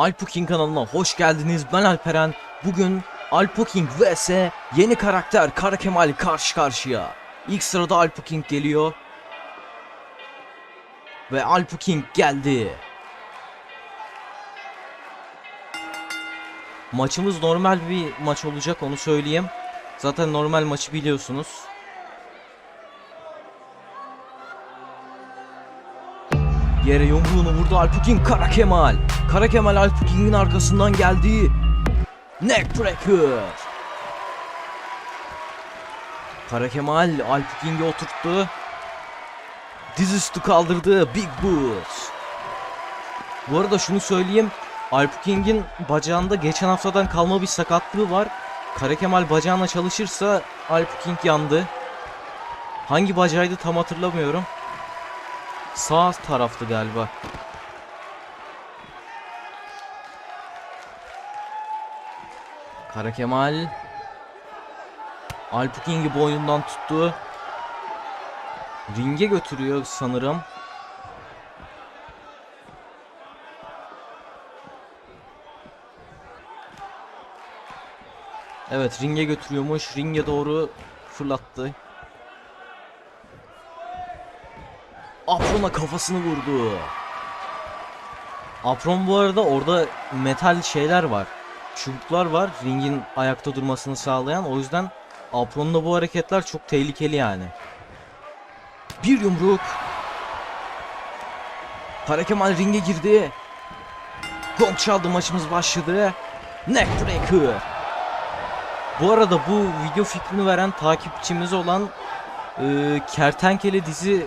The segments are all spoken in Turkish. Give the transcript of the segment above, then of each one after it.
Alpuking kanalına hoş geldiniz. Ben Alperen. Bugün Alpuking vs yeni karakter Kara Kemal karşı karşıya. İlk sırada Alpuking geliyor. Ve Alpuking geldi. Maçımız normal bir maç olacak onu söyleyeyim. Zaten normal maçı biliyorsunuz. Yere yumruğunu vurdu Alpuking Kara Kemal. Kara Kemal Alpuking'in arkasından geldi. Neckbreaker. Kara Kemal Alpuking'i oturttu. Dizüstü kaldırdı Big Boot. Bu arada şunu söyleyeyim. Alpuking'in bacağında geçen haftadan kalma bir sakatlığı var. Kara Kemal bacağına çalışırsa Alpuking yandı. Hangi bacağıydı tam hatırlamıyorum. Sağ taraftı galiba. Kara Kemal Alpuking'i boynundan tuttu. Ringe götürüyor sanırım. Evet ringe götürüyormuş. Ringe doğru fırlattı. Apron'a kafasını vurdu. Apron bu arada orada metal şeyler var. Çubuklar var ringin ayakta durmasını sağlayan. O yüzden Apron'da bu hareketler çok tehlikeli yani. Bir yumruk. Kara Kemal ringe girdi. Gong çaldı maçımız başladı. Neckbreaker. Bu arada bu video fikrini veren takipçimiz olan e, Kertenkele dizi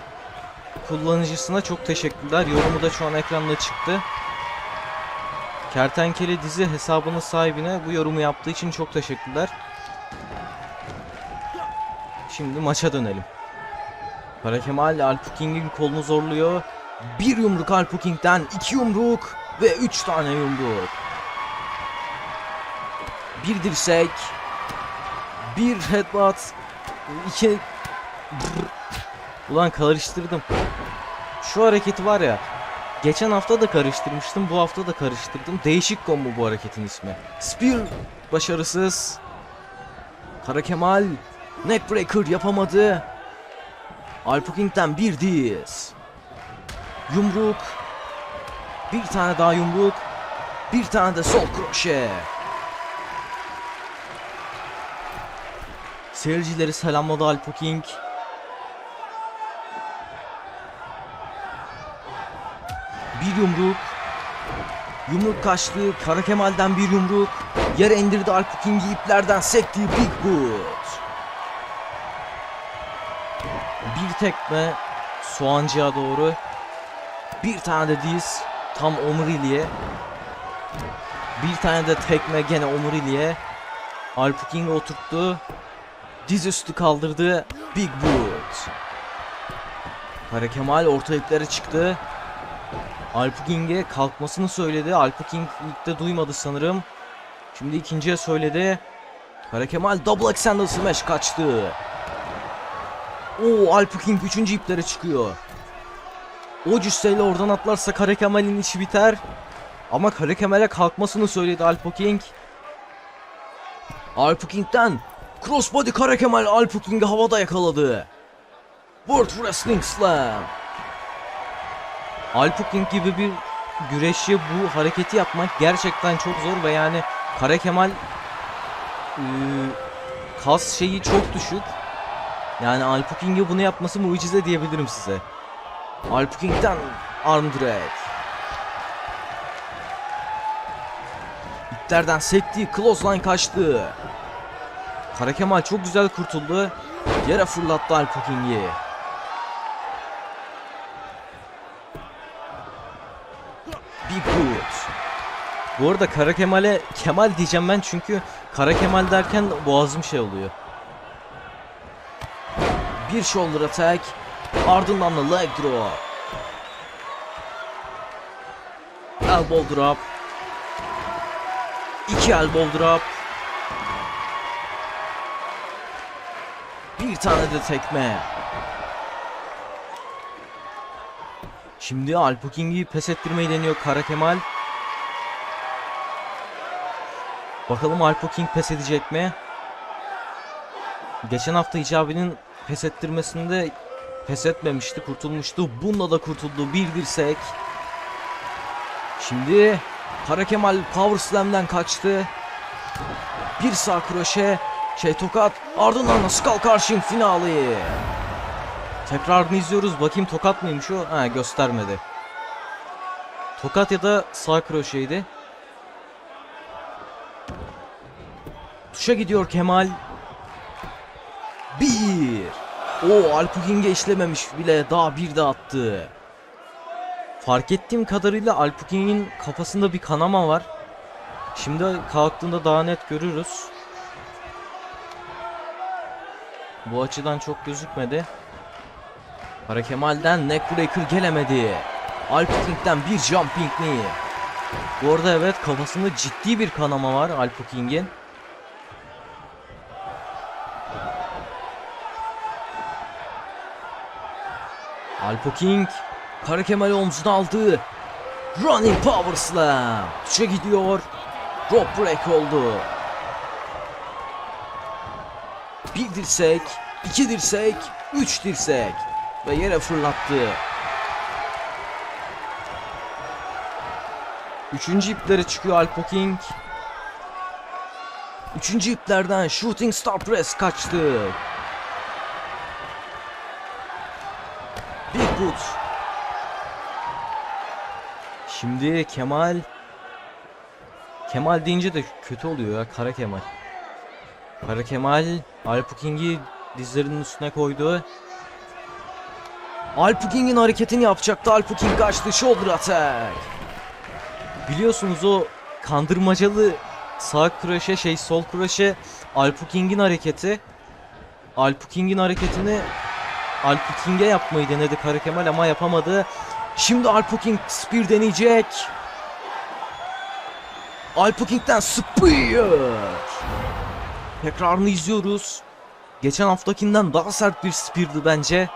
kullanıcısına çok teşekkürler. Yorumu da şu an ekranda çıktı. Kertenkele dizi hesabının sahibine bu yorumu yaptığı için çok teşekkürler. Şimdi maça dönelim. Kara Kemal Alpuking'in kolunu zorluyor. Bir yumruk Alpuking'den, iki yumruk ve üç tane yumruk. Bir dirsek, bir headbutt, iki... Ulan karıştırdım. Şu hareketi var ya. Geçen hafta da karıştırmıştım. Bu hafta da karıştırdım. Değişik combo bu hareketin ismi. Spear başarısız. Kara Kemal neckbreaker yapamadı. Alpuking'den bir diz. Yumruk. Bir tane daha yumruk. Bir tane de sol kroşe. Seyircileri selamladı Alpuking. Bir yumruk. Yumruk kaçtı. Kara Kemal'den bir yumruk. Yere indirdi Alpuking'i iplerden sekti Big Boot. Bir tekme soğancıya doğru. Bir tane de diz tam omuriliğe. Bir tane de tekme gene omuriliğe. Alpuking'i oturttu. Diz üstü kaldırdı. Big Boot. Kara Kemal orta iplere çıktı. Alpuking'e kalkmasını söyledi. Alpuking ilk de duymadı sanırım. Şimdi ikinciye söyledi. Kara Kemal double extended smash kaçtı. Oo Alpuking üçüncü iplere çıkıyor. O cüsseyle oradan atlarsa Kara Kemal'in işi biter. Ama Kara Kemal'e kalkmasını söyledi Alpuking. Alpuking'den crossbody Kara Kemal Alpuking'i havada yakaladı. World Wrestling Slam. Alpuking gibi bir güreşçi bu hareketi yapmak gerçekten çok zor ve yani Kara Kemal ıı, kas şeyi çok düşük. Yani Alpuking'e bunu yapması mucize diyebilirim size. Alpuking'den arm drag. İplerden sekti, clothesline kaçtı. Kara Kemal çok güzel kurtuldu. Yere fırlattı Alpuking'i. Big Boot. Bu arada Kara Kemal'e Kemal diyeceğim ben çünkü Kara Kemal derken boğazım şey oluyor. Bir shoulder attack. Ardından da leg drop. Elbow drop. İki elbow drop. Bir tane de tekme. Şimdi Alpuking'i pes ettirmeyi deniyor Kara Kemal. Bakalım Alpo King pes edecek mi? Geçen hafta Hicabi'nin pes ettirmesinde pes etmemişti, kurtulmuştu. Bununla da kurtuldu. Bir dirsek. Şimdi Kara Kemal Power Slam'den kaçtı. Bir sağ kroşe, şey tokat, ardından da Skull Crushing finali. Tekrarını izliyoruz. Bakayım tokat mıymış o? Ha göstermedi. Tokat ya da sağ kroşeydi. Tuşa gidiyor Kemal. Bir. O Alpuking'e işlememiş bile daha bir de attı. Fark ettiğim kadarıyla Alpuking'in kafasında bir kanama var. Şimdi kalktığında daha net görürüz. Bu açıdan çok gözükmedi. Kara Kemal'den neckbreaker gelemedi. Alpuking'den bir jumping knee. Bu arada evet kafasında ciddi bir kanama var Alpuking'in. Alpo King Kara Kemal'i omzuna aldı. Running Power Slam. Tuşa gidiyor. Drop break oldu. Bir dirsek, iki dirsek, üç dirsek ve yere fırlattı. Üçüncü iplere çıkıyor Alpo. Üçüncü iplerden Shooting Star Press kaçtı. Big Boot. Şimdi Kemal Kemal deyince de kötü oluyor ya Kara Kemal. Kara Kemal Alpo dizlerinin üstüne koydu. Alpo King'in hareketini yapacaktı. Alpo King kaçtı. Shoulder attack. Biliyorsunuz o kandırmacalı sağ kroşe şey sol kroşe Alpo King'in hareketi. Alpo King'in hareketini Alpo King'e yapmayı denedi Kara Kemal ama yapamadı. Şimdi Alpo King spear deneyecek. Alpo King'den spear. Tekrarını izliyoruz. Geçen haftakinden daha sert bir spear'dı bence.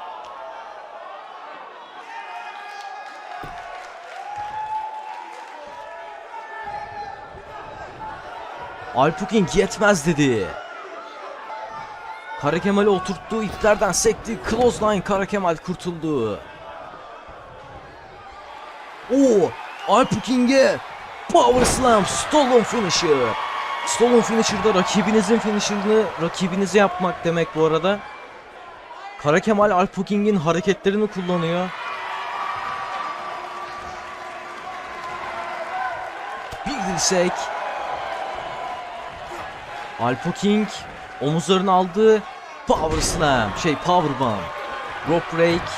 Alpo King yetmez dedi. Kara Kemal'i oturttu, iplerden sekti. Close line Kara Kemal kurtuldu. Oo, Alpo King'e Power Slam Stolen Finisher. Stolen Finisher'da rakibinizin finisher'ını rakibinize yapmak demek bu arada. Kara Kemal Alpo King'in hareketlerini kullanıyor. Bir dirsek. Alpo King omuzlarını aldı. Power Slam, şey Power Bomb. Rope Break.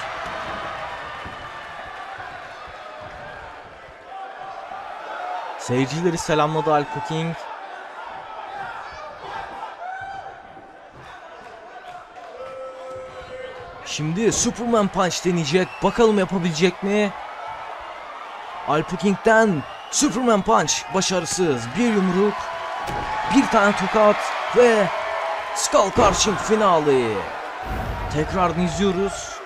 Seyircileri selamladı Alpo King. Şimdi Superman Punch deneyecek. Bakalım yapabilecek mi? Alpo King'den Superman Punch başarısız. Bir yumruk, bir tane tokat ve Skull Crushing finali. Tekrarını izliyoruz.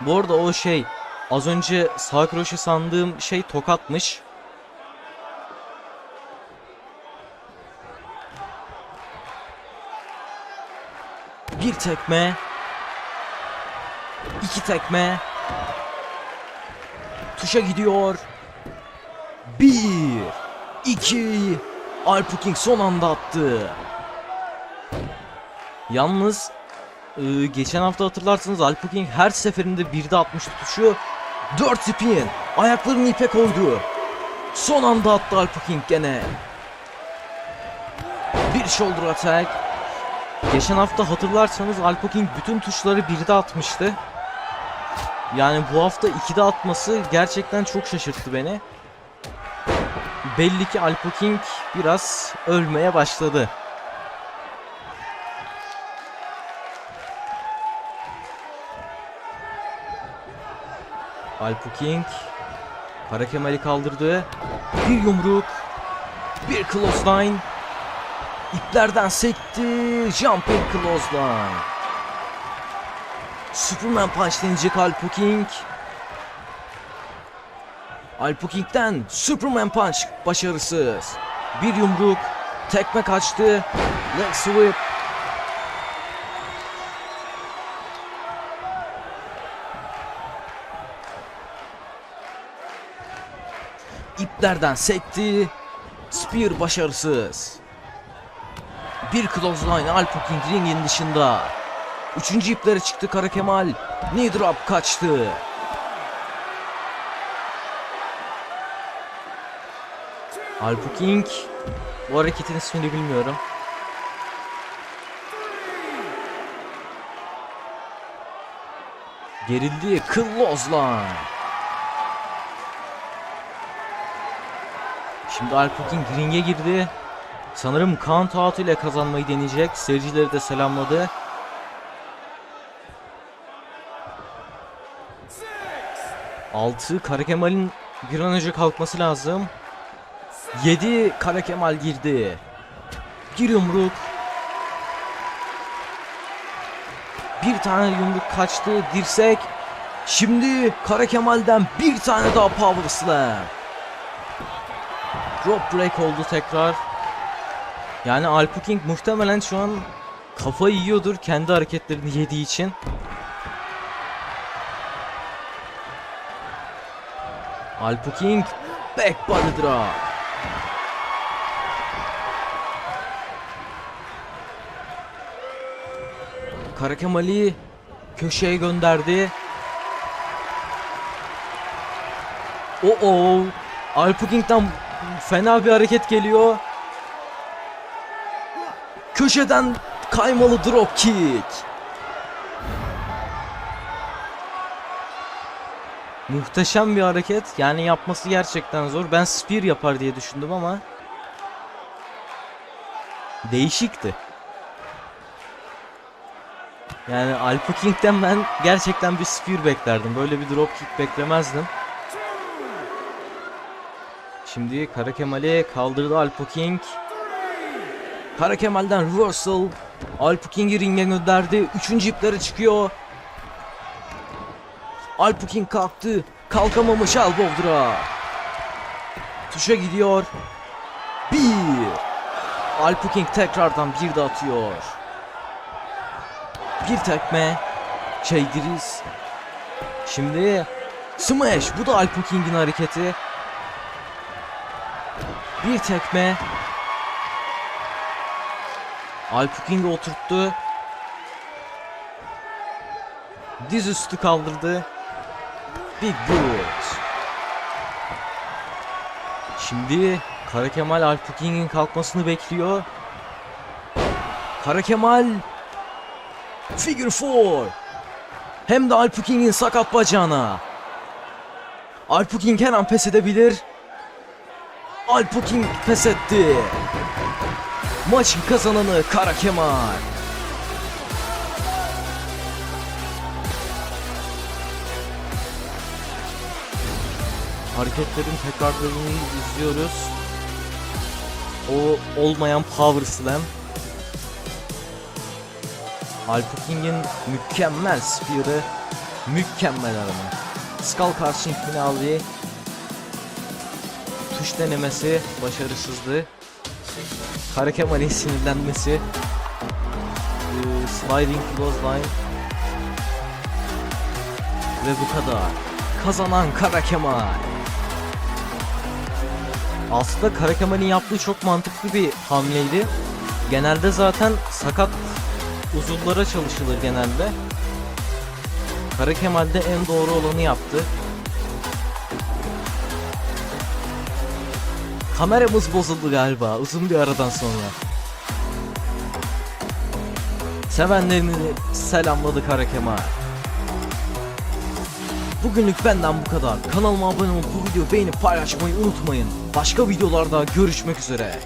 Bu arada o şey az önce sağ kroşe sandığım şey tokatmış. Bir tekme. iki tekme. Tuşa gidiyor. Bir. iki. Alpo King son anda attı. Yalnız e, geçen hafta hatırlarsınız Alpo King her seferinde birde atmış tutuşu. 4 spin. Ayaklarını ipe koydu. Son anda attı Alpo King gene. Bir shoulder attack. Geçen hafta hatırlarsanız Alpo King bütün tuşları birde atmıştı. Yani bu hafta 2'de atması gerçekten çok şaşırttı beni. Belli ki Alpo biraz ölmeye başladı. Alpo King Kara Kemal'i kaldırdı. Bir yumruk. Bir clothesline. İplerden sekti. Jumping clothesline. Superman Punch deneyecek Alpo King. Alpo King'den Superman Punch başarısız. Bir yumruk, Tekme kaçtı. Leg sweep. İplerden sekti. Spear başarısız. Bir clothesline Alpok'in ringin dışında. Üçüncü iplere çıktı Kara Kemal. Knee drop kaçtı. King bu hareketin ismini bilmiyorum. Gerildi Clothesline. Şimdi Alpo King ringe girdi. Sanırım count out ile kazanmayı deneyecek. Seyircileri de selamladı. Altı Kara Kemal'in bir an önce kalkması lazım. 7 Kara Kemal girdi. Bir yumruk. Bir tane yumruk kaçtı. Dirsek. Şimdi Kara Kemal'den bir tane daha Power Slam. Drop break oldu tekrar. Yani Alpo King muhtemelen şu an kafayı yiyordur kendi hareketlerini yediği için. Alpo King back body drop. Kara Kemal'i köşeye gönderdi. O o Alpo King'den fena bir hareket geliyor. Köşeden kaymalı drop kick. Muhteşem bir hareket. Yani yapması gerçekten zor. Ben spear yapar diye düşündüm ama değişikti. Yani Alpha King'den ben gerçekten bir spear beklerdim. Böyle bir drop kick beklemezdim. Şimdi Kara Kemal'i kaldırdı Alpha King. Kara Kemal'den reversal. Alpha King'i ringe gönderdi. Üçüncü iplere çıkıyor. Alpha King kalktı. Kalkamamış elbow drop. Tuşa gidiyor. Bir. Alpha King tekrardan bir de atıyor. Bir tekme. Şeydiriz. Şimdi Smash. Bu da Alpha King'in hareketi. Bir tekme. Alpha King'i oturttu. Diz üstü kaldırdı. Big Boot. Şimdi Kara Kemal Alpha King'in kalkmasını bekliyor. Kara Kemal Figure 4 Hem de Alpha King'in sakat bacağına. Alpha King her an pes edebilir. Alpha King pes etti. Maçın kazananı Kara Kemal. Hareketlerin tekrarlarını izliyoruz. O olmayan Power Slam Alpha King'in mükemmel spear'ı mükemmel arama. Skull Crushing finali tuş denemesi başarısızdı. Kara Kemal'in sinirlenmesi ee, Sliding Clothesline Ve bu kadar. Kazanan Kara Kemal. Aslında Kara Kemal'in yaptığı çok mantıklı bir hamleydi. Genelde zaten sakat uzuvlara çalışılır genelde. Kara Kemal de en doğru olanı yaptı. Kameramız bozuldu galiba uzun bir aradan sonra. Sevenlerini selamladı Kara Kemal. Bugünlük benden bu kadar. Kanalıma abone olup bu videoyu beğenip paylaşmayı unutmayın. Başka videolarda görüşmek üzere.